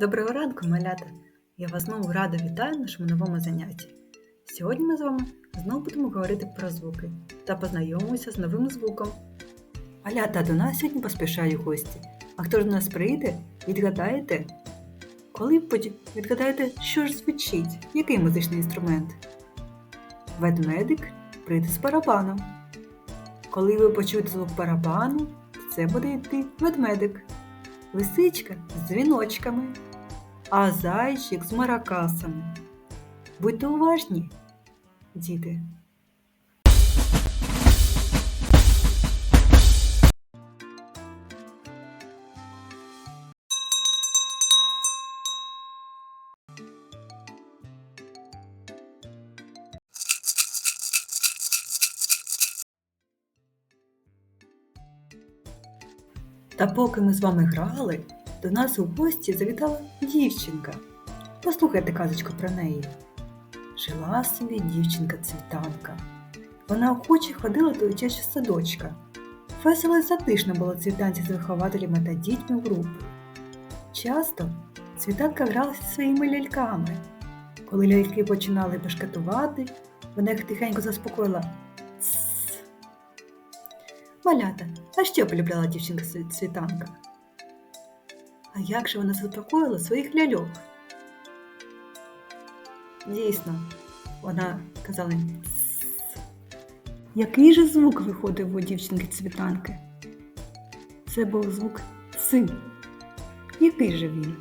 Доброго ранку, малята! Я вас знову рада вітаю в нашому новому занятті. Сьогодні ми з вами знову будемо говорити про звуки та познайомимося з новим звуком. Малята до нас сьогодні поспішають гості. А хто ж до нас прийде, відгадаєте? Коли відгадаєте, що ж звучить, який музичний інструмент? Ведмедик прийде з барабаном. Коли ви почуєте звук барабану, це буде йти ведмедик лисичка з дзвіночками, а зайчик з маракасами. Будьте уважні, діти. Та поки ми з вами грали, до нас у гості завітала дівчинка. Послухайте казочку про неї. Жила собі дівчинка цвітанка. Вона охоче ходила до дитячого садочка. Весело і затишно було цвітанці з вихователями та дітьми в групи. Часто цвітанка гралася своїми ляльками. Коли ляльки починали бешкетувати, вона їх тихенько заспокоїла. Малята, а що полюбляла дівчинка цвітанка? Як же вона заспокоїла своїх ляльок? Дійсно, вона казала Який же звук виходив у дівчинки цвітанки? Це був звук «ци». Який же він?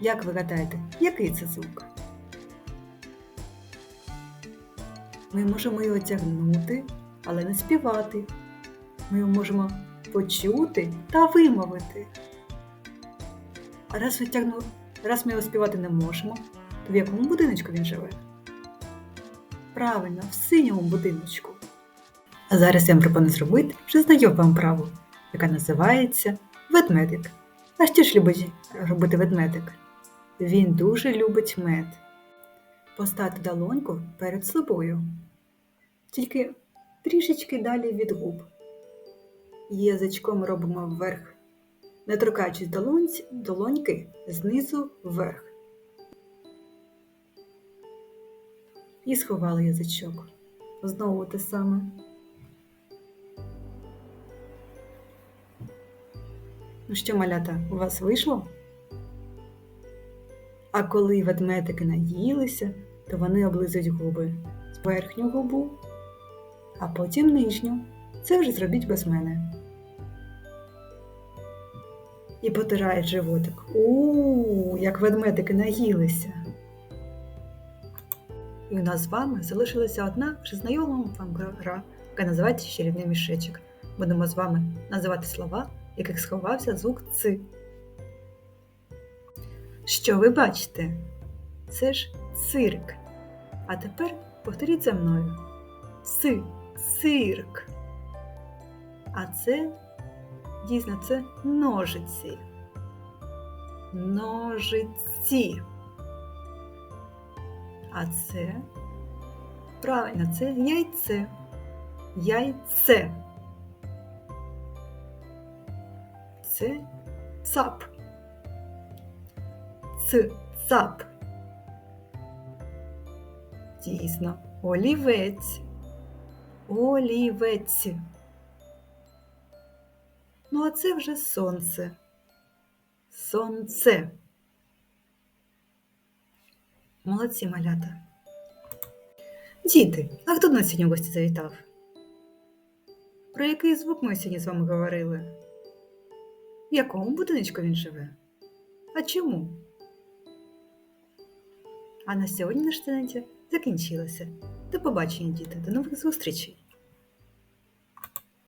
Як ви гадаєте, який це звук? Ми можемо його тягнути, але не співати. Ми його можемо почути та вимовити. Раз, витягну, раз ми його співати не можемо, то в якому будиночку він живе? Правильно, в синьому будиночку. А зараз я вам пропоную зробити вже знайому вам праву, яка називається ведмедик. А що ж любить робити ведмедик? Він дуже любить мед. Поставте долоньку перед собою. Тільки трішечки далі від губ. Язичком робимо вверх, не торкаючись долонь- долоньки знизу вверх. І сховали язичок. Знову те саме. Ну що, малята, у вас вийшло? А коли ведмедики наїлися, то вони облизують губи з верхню губу, а потім нижню. Це вже зробіть без мене. І потирають животик. У, як ведмедики наїлися. І у нас з вами залишилася одна вже знайома вам гра, яка називається чарівний мішечок. Будемо з вами називати слова, яких сховався звук ци. Що ви бачите? Це ж цирк. А тепер повторіть за мною. Си, цирк. А це дійсно це ножиці. Ножиці. А це правильно, це яйце. Яйце. Це цап. Цап. Дійсно, олівець. Олівець. Ну, а це вже сонце. Сонце. Молодці малята. Діти, а хто до нас сьогодні в гості завітав? Про який звук ми сьогодні з вами говорили? В якому будиночку він живе? А чому? А на сьогодні наше заняття закінчилося. До побачення, діти, до нових зустрічей!